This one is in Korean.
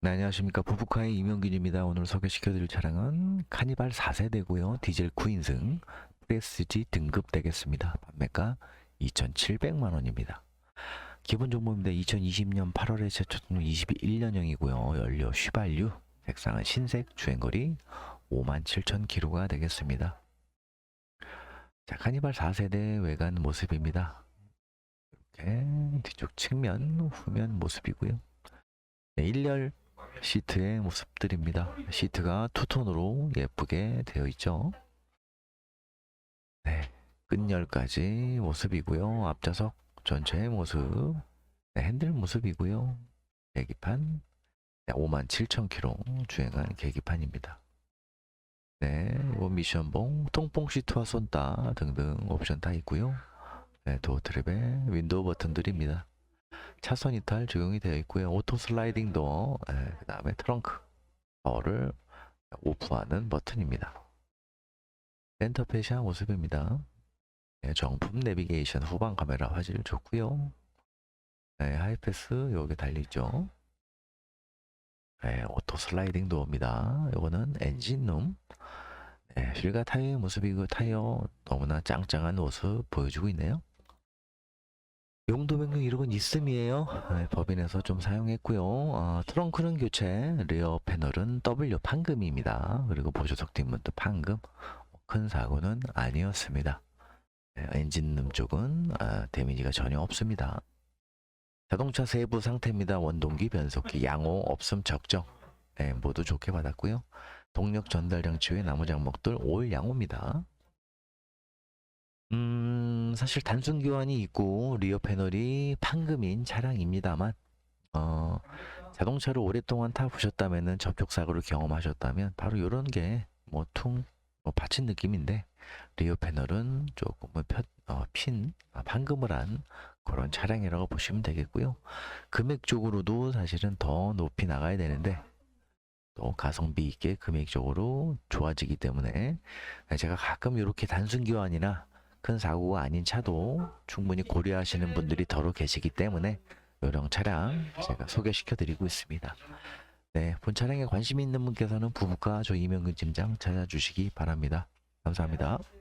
네, 안녕하십니까. 부부카의 이명균입니다. 오늘 소개시켜드릴 차량은 카니발 4세대고요. 디젤 9인승 프레스지 등급 되겠습니다. 판매가 2,700만 원입니다. 기본 정보입니다. 2020년 8월에 제초등 21년형이고요. 연료 휘발유, 색상은 흰색, 주행거리 57,000km가 되겠습니다. 자, 카니발 4세대 외관 모습입니다. 이렇게 뒤쪽 측면, 후면 모습이고요. 네, 1열 시트의 모습들입니다. 시트가 투톤으로 예쁘게 되어 있죠. 네, 끝열까지 모습이고요. 앞좌석 전체의 모습, 네, 핸들 모습이고요. 계기판, 네, 57,000km 주행한 계기판입니다. 네, 이번 미션봉, 통풍 시트와 손따 등등 옵션 다 있고요. 네, 도어 트랩에 윈도우 버튼들입니다. 차선 이탈 적용이 되어 있고요. 오토 슬라이딩 도어, 예, 그 다음에 트렁크 더를 오프하는 버튼입니다. 센터 페시아 모습입니다. 예, 정품 내비게이션 후방 카메라 화질 좋고요. 예, 하이패스 여기 달리죠. 예, 오토 슬라이딩 도어입니다. 요거는 엔진룸. 예, 휠과 타이어의 모습이고 타이어 너무나 짱짱한 모습 보여주고 있네요. 용도 변경 이력은 있음이에요. 네, 법인에서 좀 사용했고요. 어, 트렁크는 교체, 리어 패널은 W 판금입니다. 그리고 보조석 뒷문도 판금. 큰 사고는 아니었습니다. 네, 엔진룸 쪽은 아, 데미지가 전혀 없습니다. 자동차 세부 상태입니다. 원동기, 변속기, 양호, 없음, 적정. 네, 모두 좋게 받았고요. 동력 전달 장치 외 나무 장목들 올 양호입니다. 음, 사실 단순 교환이 있고 리어 패널이 판금인 차량입니다만 어, 자동차를 오랫동안 타보셨다면은 접촉 사고를 경험하셨다면 바로 이런 게뭐퉁 뭐 받친 느낌인데 리어 패널은 조금은 펴, 어, 핀 아, 판금을 한 그런 차량이라고 보시면 되겠고요. 금액적으로도 사실은 더 높이 나가야 되는데 또 가성비 있게 금액적으로 좋아지기 때문에 제가 가끔 이렇게 단순 교환이나 큰 사고가 아닌 차도 충분히 고려하시는 분들이 더러 계시기 때문에 요령 차량 제가 소개시켜 드리고 있습니다. 네, 본 차량에 관심 있는 분께서는 부부가 저 이명근 팀장 찾아주시기 바랍니다. 감사합니다.